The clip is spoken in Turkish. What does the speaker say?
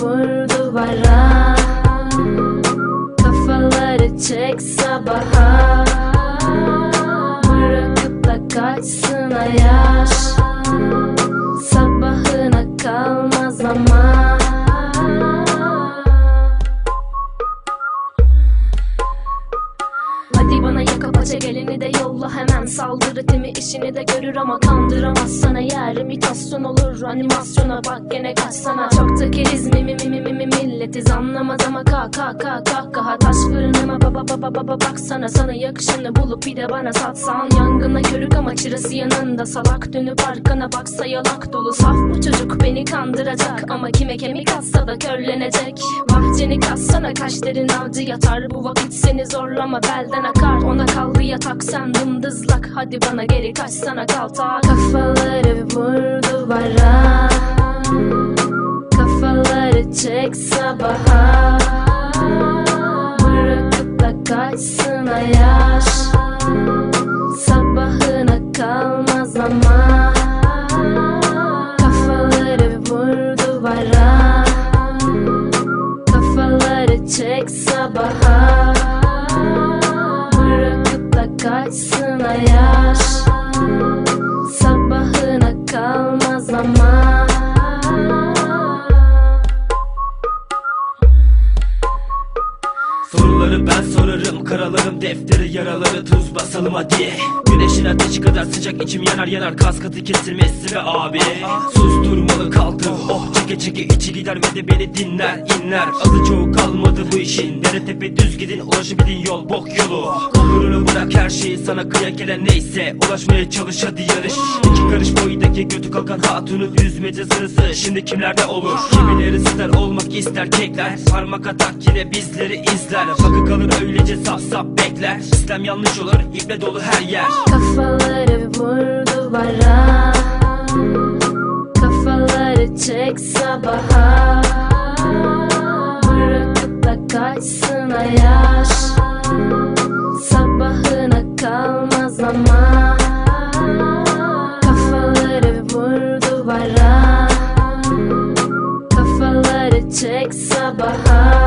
vur duvara Kafaları çek sabaha. Bırakıp da kaçsın ayağa. Hadi bana yaka paça geleni de yolla hemen Saldırı timi işini de görür ama kandıramaz sana. Yer imitasyon olur animasyona bak gene kaçsana. Çok da keriz mi mi mi mi mi mi milletiz anlamaz ama ka ka ka ka kaha Taş fırınıma baba baba baba baksana. Sana yakışını bulup bir de bana satsan. Yangına körük ama çırası yanında salak dönüp arkana baksa yalak dolu. Saf bu çocuk beni kandıracak ama kime kemik atsa da körlenecek. Bahçeni kassana kaşların avcı yatar. Bu vakit seni zorlama belden akar. Ona kaldı yatak sen dımdızlak. Hadi bana geri kaçsana kaltak Kafaları vur duvara Kafaları çek sabaha çek sabaha Bırakıp da kaçsın ayaş Sabahına kalmaz ama Soruları ben sorarım Karalarım defteri yaraları tuz basalım hadi. Güneşin ateşi kadar sıcak içim yanar yanar Kas katı kesilmesi ve abi. Susturmalı kaldı Oh çeke çeke içi gider ve de beni dinler inler. Azı çoğu kalmadı bu işin Dere tepe düz gidin ulaşabildiğin yol bok yolu. Olurunu bırak her şeyi sana kıya gelen neyse. Ulaşmaya çalış hadi yarış. İki karış boyundaki götü kalkan hatunu Üzmece sırası şimdi kimlerde olur? Kimileri star olmak ister kekler. Parmak atak yine bizleri izler. Bakı kalır öylece saf saf bekler. İslam yanlış olur iple dolu her yer. Kafaları vur duvara Kafaları çek sabaha. Bırakıp da kaçsın ayaş duvara Kafaları çek sabaha